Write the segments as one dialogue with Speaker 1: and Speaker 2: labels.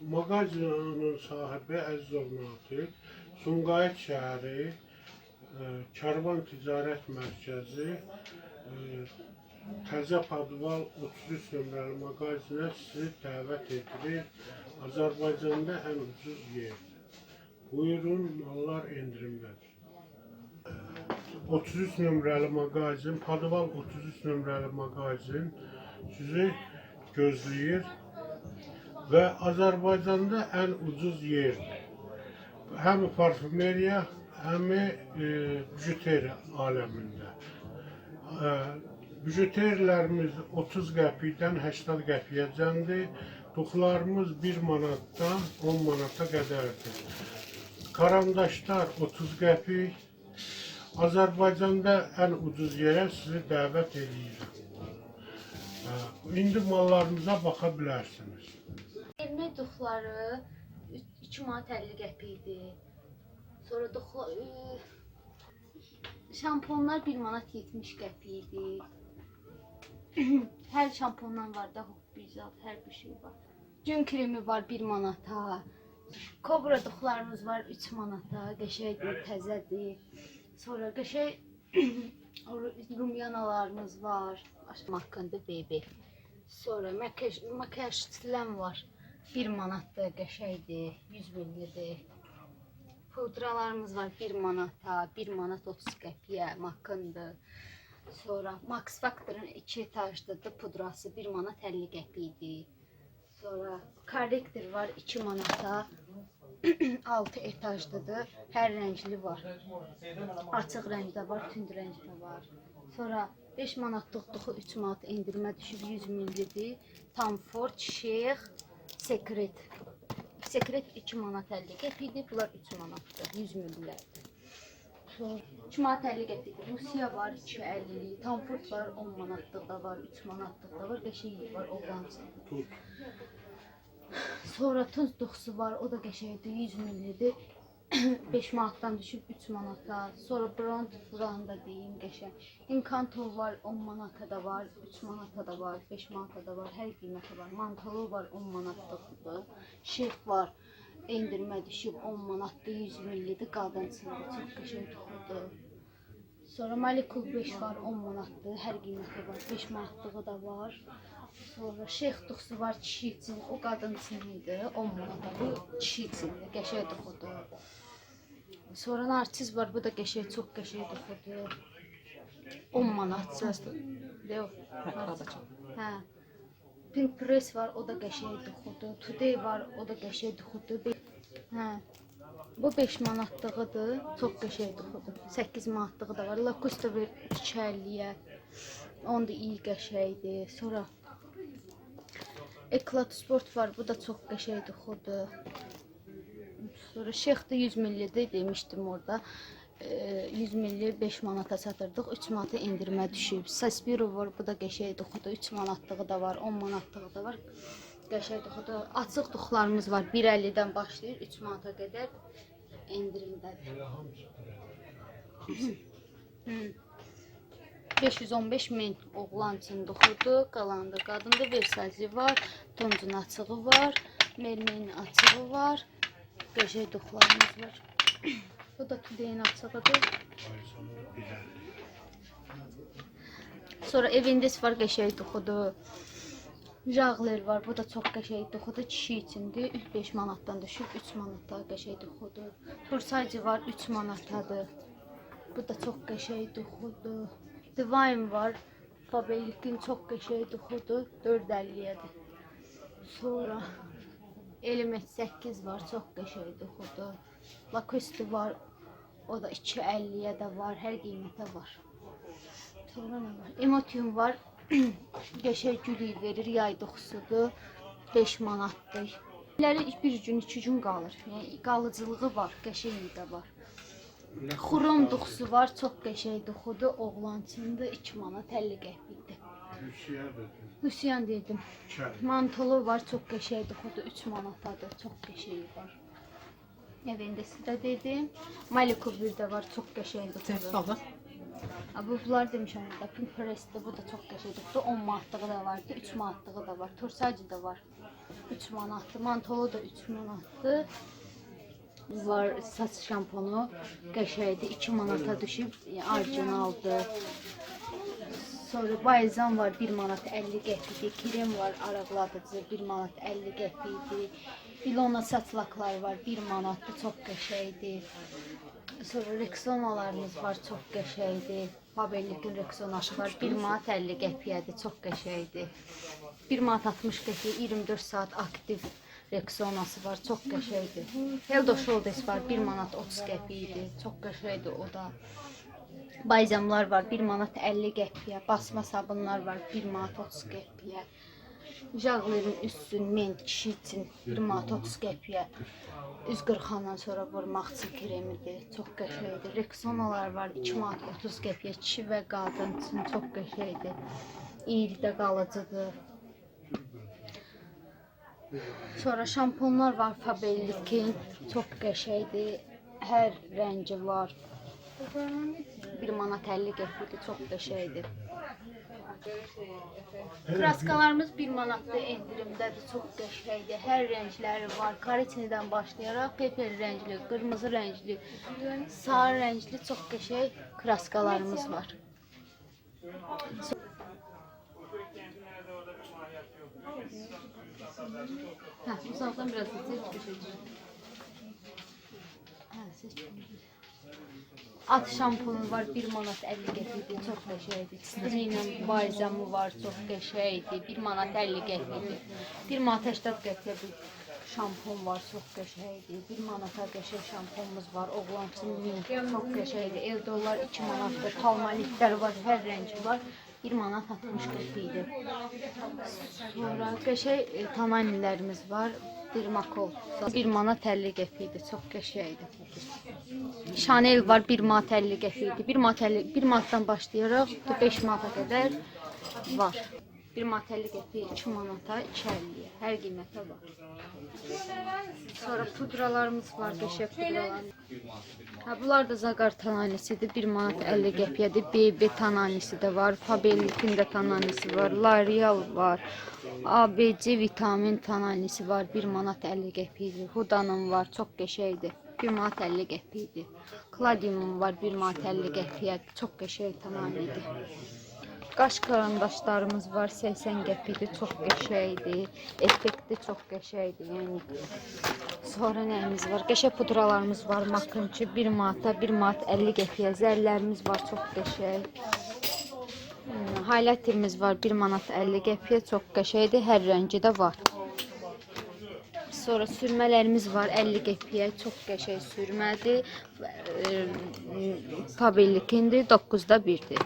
Speaker 1: Mağazanın sahibi Əziz Olmaqdır. Sumqayıt şəhəri, e, Karvan Ticarət Mərkəzi, e, Təzə Padval 33 nömrəli mağazinə sizi dəvət edilir. Azərbaycanda ən ucuz yer. Buyurun, mallar endirimdədir. 33 nömrəli mağazin, Padval 33 nömrəli mağazin sizi gözləyir və Azərbaycanda ən ucuz yerdir. Həm parfümeriya, həm e, bijuteriya aləmində. E, bijuteriyalarımız 30 qəpikdən 80 qəpiyəcəndir. Duxlarımız 1 manatdan 10 manata qədərdir. Karandaşlar 30 qəpik. Azərbaycanda ən ucuz yerə sizi dəvət edirəm. E, İndi mallarımıza baxa bilərsiniz.
Speaker 2: Elmə duxları 2 manat 50 qəpik idi. Sonra duxlar şamponlar 1 manat 70 qəpik idi. hər şampondan var da bizat hər bir şey var. Gün kremi var 1 manata. Kobra duxlarımız var 3 manata. Qəşəngdir, təzədir. Sonra qəşəng rumyanalarımız var. Haqqında bebe. Sonra makyaj, makyaj stilem var. 1 manatdır, qəşəngdir, 100 millidir. Pudralarımız var 1 manata, 1 manat 30 qəpiyə, makındır. Sonra Max Factor'ın 2 etajlıdır pudrası 1 manat 50 qəpikdir. Sonra korrektor var 2 manata. 6 etajlıdır. Hər rəngli var. Açıq rəngdə var, tünd rəngdə var. Sonra 5 manatlıq duxu 3 manat endirmə düşüb 100 millidir. Tom Ford, Şeyx, Secret. Secret 2 manat 50 qəpikdir. Bunlar 3 manatdır. 100 millilərdir. Sonra 2 manat 50 qəpikdir. Rusiya var 2.50. Tom Ford var 10 manatlıq da var, 3 manatlıq da var. Qəşəng var, oğlancı. Sonra tuz duxusu var, o da qəşəngdir, 100 millidir. 5 manatdan düşüb 3 manata. Sonra brand buranı da deyim qəşəng. Encanto var 10 manata da var, 3 manata da var, 5 manata da var, hər qiymətə var. Mantolu var 10 manatlıqdır. Şef var. Endirmə düşüb 10 manatdır, 100 millidir. Qadınsındır, çox qəşəng toxudur. Sonra Malikul 5 var 10 manatdır, hər qiyməti var. 5 manatlığı da var. Sonra Şeyx duxusu var kişi üçün, o qadın üçün idi, 10 manata. Bu kişi üçündür, qəşəng duxudur. Sonra narsiz var, bu da qəşəng, çox qəşəng duxudur. 10 manat. Yox, hə. Pink Press var, o da qəşəng duxudur. Today var, o da qəşəng duxudur. Hə. Bu 5 manatlığıdır, çox qəşəng duxudur. 8 manatlığı da var. Lacoste ver 2.50-yə. Onda iyi qəşəngdir. Sonra Eclat Sport var, bu da çox qəşəng duxudur. Sonra Şeyx de 100 millidir demişdim orada. Ee, 100 milli 5 manata satırdıq. 3 manata endirmə düşüb. Saspiro var, bu da qəşəng duxudur. 3 manatlığı da var, 10 manatlığı da var. Qəşəng duxudur. Açıq duxlarımız var. 1.50-dən başlayır 3 manata qədər endirimdədir.
Speaker 1: Elə hamısı
Speaker 2: Hı. 515 min oğlan üçün duxudur, qalanında qadında Versace var, Toncun açığı var, Mermenin açığı var, qəşəng duxlarımız var. Bu da Tüdeyin açığıdır. Sonra Evindes var, qəşəng duxudur. Jagler var, bu da çox qəşəng duxudur, kişi üçündür. 5 manatdan düşüb 3 manata qəşəng duxudur. Tursaci var, 3 manatadır. Bu da çox qəşəng duxudur. Divine var, Faberlic'in çox qəşəng duxudur, 4.50-yədir. Sonra Element 8 var, çox qəşəng duxudur. Lacoste var, o da 2.50-yə də var, hər qiymətə var. Sonra nə var? Emotium var. Qəşəng gülük verir, yay duxusudur. 5 manatdır. Ləri bir gün, iki gün qalır. Yəni qalıcılığı var, qəşəngi də var. Xrom duxusu var, çox qəşəng duxudur. Oğlan üçündür 2 manat 50 qəpikdir.
Speaker 1: Rusiya dedim.
Speaker 2: Mantolu var, çox qəşəng duxudur. 3 manatadır, çox qəşəng var. Evində sizə dedim. Maliku bir də var, çox qəşəng duxudur. Bu bunlar demişəm burada. Pinterest'te bu da. Bu da 10 manatlığı da var, 3 manatlığı da var. Torsaci da var. 3 manatlı. Mantolu da 3 manatlı. Var saç şamponu qəşəngdir. 2 manata düşüb, yəni orijinaldır. Sonra balzam var 1 manat 50 qəpidir. Krem var arıqladıcı 1 manat 50 qəpidir. Ilona saç lakları var 1 manatdır. Çox qəşəngdir. Sonra Rexonalarımız var, çox qəşəngdir. Faberlikin Rexonası var, 1 manat 50 qəpiyədir, çox qəşəngdir. 1 manat 60 qəpiyə 24 saat aktiv Rexonası var, çox qəşəngdir. Heldo Shoulders var, 1 manat 30 qəpiyədir, çox qəşəngdir o da. Bayzamlar var, 1 manat 50 qəpiyə. Basma sabunlar var, 1 manat 30 qəpiyə. Jağlerin üstün 1 manat 30 qəpiyə. Üz qırxandan sonra vurmaq üçün kremidir. Çox qəşəngdir. Rexonalar var 2 manat 30 qəpiyə. Kişi və qadın üçün çox qəşəngdir. İyilidə qalıcıdır. Sonra şamponlar var Faberlic'in. Çox qəşəngdir. Hər rəngi var. 1 manat 50 qəpidir. Çox qəşəngdir. Kraskalarımız 1 manatda endirimdədir. Çox qəşəngdir. Hər rəngləri var. Karetinidən başlayaraq pepel rəngli, qırmızı rəngli, sarı rəngli çox qəşəng kraskalarımız var. Hə, uzaqdan biraz da çək, düşəcək. Hə, seç. At şampunu var 1 manat 50 qəpikdir, çox qəşəngdir. Çistini ilə balzamı var, çox qəşəngdir. 1 manat 50 qəpikdir. 1 manat 80 qəpiyə bir şampun var, çox qəşəngdir. 1 manata qəşəng şampunumuz var. Oğlan üçün mink, çox qəşəngdir. Eldollar 2 manatdır. Palmalitlər var, hər rəngi var. 1 manat 60 qəpikdir. Sonra qəşəng e, tananilərimiz var. Dermakol 1 manat 50 qəpikdir. Çox qəşəngdir. Chanel var 1 manat 50 qəpikdir. 1 manat 50 1 manatdan başlayaraq 5 manata qədər var. 1 manat 50 qəpik 2 manata 2.50-yə. Hər qiymətə var. Sonra pudralarımız var, qəşəng pudralar. Ha, bunlar da Zagar tananisidir. 1 manat 50 qəpiyyədir. BB tananisi də var. Faberlic'in də tananisi var. L'Oreal var. ABC vitamin tananisi var. 1 manat 50 qəpikdir. Huda'nın var. Çox qəşəngdir. 1 manat 50 qəpikdir. Cladium'un var. 1 manat 50 qəpiyə. Çox qəşəng tananidir. Qaş karandaşlarımız var 80 qəpikdir, çox qəşəngdir. Effekti çox qəşəngdir, yəni. Sonra nəyimiz var? Qəşəng pudralarımız var. Makınçı 1 manata, 1 manat 50 qəpiyə. Zərlərimiz var, çox qəşəng. Hmm, Highlighterimiz var 1 manat 50 qəpiyə, çox qəşəngdir. Hər rəngi də var. Sonra sürmələrimiz var 50 qəpiyə, çox qəşəng sürmədir. Faberlikindir, 9-da 1-dir.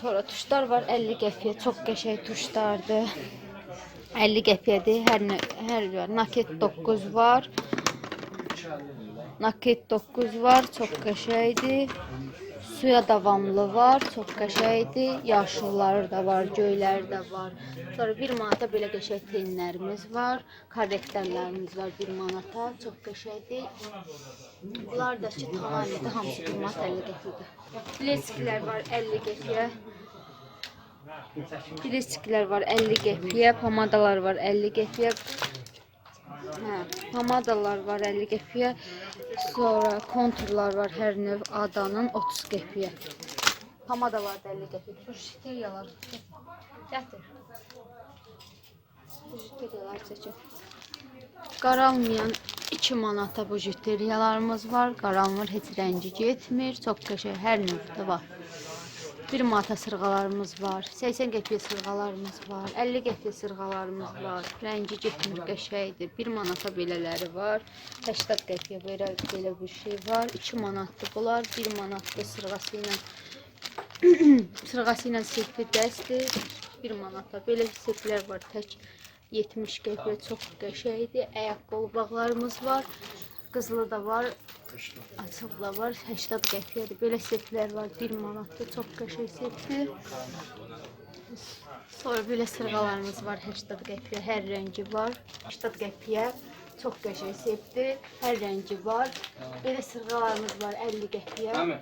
Speaker 2: Sonra tuşlar var 50 qəpiyə, çox qəşəng tuşlardır. 50 qəpiyədir. Hər hər var. Naket 9 var. Naket 9 var, çox qəşəngdir. Suya davamlı var, çox qəşəngdir. Yaşılları da var, göyləri də var. Sonra 1 manata belə qəşəng tenlərimiz var. Korrektorlarımız var 1 manata, çox qəşəngdir. Bunlar da ki tamamilə hamısı 1 manat 50 qəpidir. Bilesklər var 50 qəpiyə. Bilesklər var 50 qəpiyə, pomadalar var 50 qəpiyə. Hə, var 50 qəpiyə. Sonra konturlar var hər növ adanın 30 qəpiyə. Pomadalar da 50 qəpiyə. Şu şiteriyalar. Gətir. Bu şiteriyalar çəkin. Qaralmayan 2 manata bu juteriyalarımız var. Qaranmır, heç rəngi getmir. Çox qəşəng hər növdə var. 1 manata sırğalarımız var. 80 qəpiyə sırğalarımız var. 50 qəpiyə sırğalarımız var. Rəngi getmir, qəşəngdir. 1 manata belələri var. 80 qəpiyə belə belə bir şey var. 2 manatdır bunlar. 1 manatdır sırğası ilə sırğası ilə setli dəstir. 1 manata belə setlər var. Tək 70 qəpiyə çox qəşəngdir. Ayaqqabı bağlarımız var. Qızılı da var. Açıqla var. 80 qəpiyyədir. Belə setlər var. 1 manatdır. Çox qəşəng setdir. Sonra belə sırğalarımız var. 80 qəpiyə. Hər rəngi var. 80 qəpiyə. Çox qəşəng setdir. Hər rəngi var. Belə sırğalarımız var 50 qəpiyə.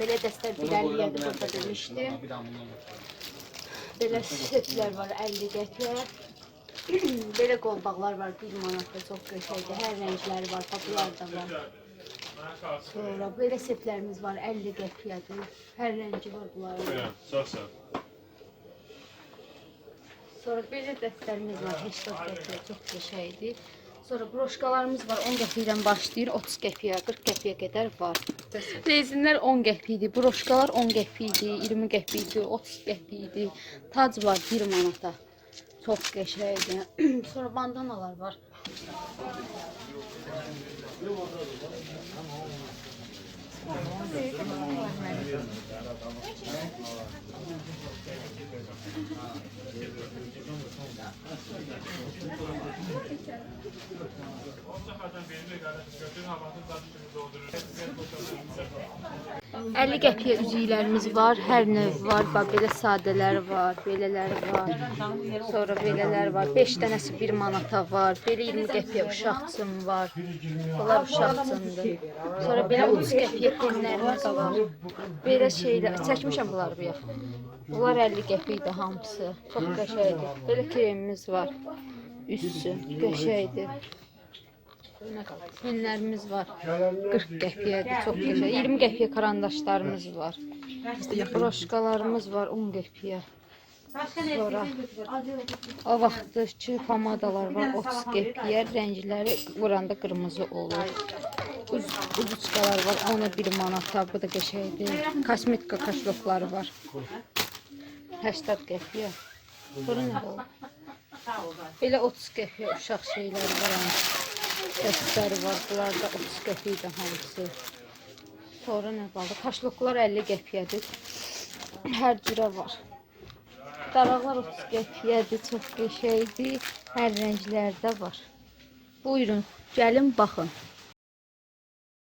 Speaker 2: Belə dəstə 150-yədir burada demişdim. Belə setlər var 50 qəpiyə. Belə qolbaqlar var 1 manatda çox qəşəngdir. Hər rəngləri var, paplar da var. Sonra belə setlərimiz var 50 qəpiyədir. Hər rəngi var bunların.
Speaker 1: Sağ sağ.
Speaker 2: Sonra belə dəstlərimiz var 80 qəpiyə, çox qəşəngdir. Sonra broşkalarımız var 10 qəpikdən başlayır 30 qəpiyə, 40 qəpiyə qədər var. Rezinlər 10 qəpikdir, broşkalar 10 qəpikdir, 20 qəpikdir, 30 qəpikdir. Tac var 1 manata. Çox qəşəngdir. Sonra bandanalar var.
Speaker 3: Götürün
Speaker 2: 50 qəpiyə üzüklərimiz var, hər növ var. Bax belə sadələr var, belələri var. Sonra belələr var. 5 dənəsi 1 manata var. Belə 20 qəpiyə uşaq üçün var. Bunlar uşaq üçündür. Sonra belə 30 qəpiyə penlərimiz var. Belə şeylər, çəkmişəm bunları bu yax. Bunlar 50 qəpikdir hamısı. Çox qəşəngdir. Belə kremimiz var. Üstü qəşəngdir. Penlərimiz var. 40 qəpiyədir, çox qəşəng. 20 qəpiyə karandaşlarımız var. Broşkalarımız var 10 qəpiyə. Sonra o vaxtdakı pomadalar var 30 qəpiyə. Rəngləri vuranda qırmızı olur. Uz uzuçkalar var, ona 1 manata. Bu da qəşəngdir. Kosmetika kaşlokları var. 80 qəpiyə. Sonra nə olur? Belə 30 qəpiyə uşaq şeyləri var. hani. Dəstləri var. Bunlar da 30 qəpikdir hamısı. Sonra nə qaldı? Kaşloklar 50 qəpiyədir. Hər cürə var. Daraqlar 30 qəpiyədir. Çox qəşəngdir. Hər rənglərdə var. Buyurun, gəlin baxın.